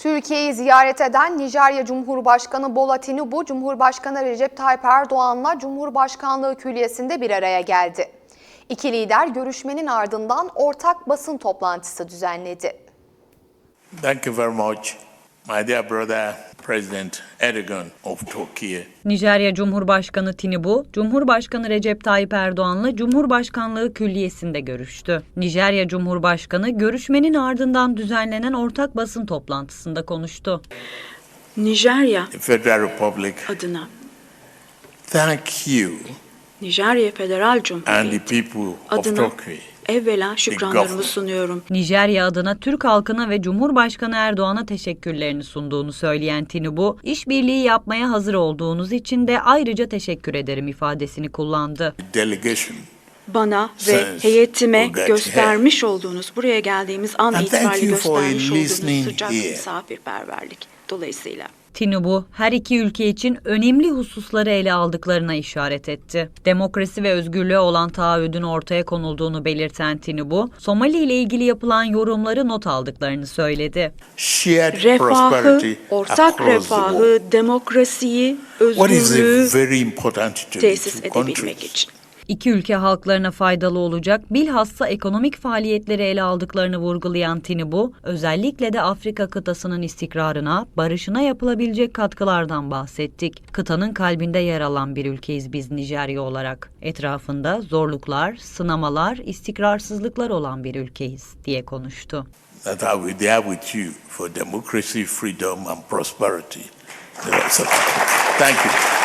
Türkiye'yi ziyaret eden Nijerya Cumhurbaşkanı Bola Tinubu, Cumhurbaşkanı Recep Tayyip Erdoğan'la Cumhurbaşkanlığı Külliyesi'nde bir araya geldi. İki lider görüşmenin ardından ortak basın toplantısı düzenledi. Thank you very much, my dear brother, President Erdogan of Turkey. Nijerya Cumhurbaşkanı Tinubu, Cumhurbaşkanı Recep Tayyip Erdoğan'la Cumhurbaşkanlığı Külliyesi'nde görüştü. Nijerya Cumhurbaşkanı görüşmenin ardından düzenlenen ortak basın toplantısında konuştu. Nijerya Federal Republic, adına thank you Nijerya Federal Cumhuriyeti adına evvela şükranlarımı sunuyorum. Nijerya adına Türk halkına ve Cumhurbaşkanı Erdoğan'a teşekkürlerini sunduğunu söyleyen Tinubu, işbirliği yapmaya hazır olduğunuz için de ayrıca teşekkür ederim ifadesini kullandı. delegation. Bana ve heyetime göstermiş olduğunuz, buraya geldiğimiz an itibariyle göstermiş olduğunuz sıcak misafirperverlik dolayısıyla. Tinubu her iki ülke için önemli hususları ele aldıklarına işaret etti. Demokrasi ve özgürlüğe olan taahhüdün ortaya konulduğunu belirten Tinubu, Somali ile ilgili yapılan yorumları not aldıklarını söyledi. Refahı, ortak refahı, demokrasiyi, What is özgürlüğü very important to the tesis edebilmek için. İki ülke halklarına faydalı olacak bilhassa ekonomik faaliyetleri ele aldıklarını vurgulayan Tinubu, özellikle de Afrika kıtasının istikrarına, barışına yapılabilecek katkılardan bahsettik. Kıtanın kalbinde yer alan bir ülkeyiz biz Nijerya olarak. Etrafında zorluklar, sınamalar, istikrarsızlıklar olan bir ülkeyiz diye konuştu. That I will there with you for democracy, freedom, and prosperity. Thank you.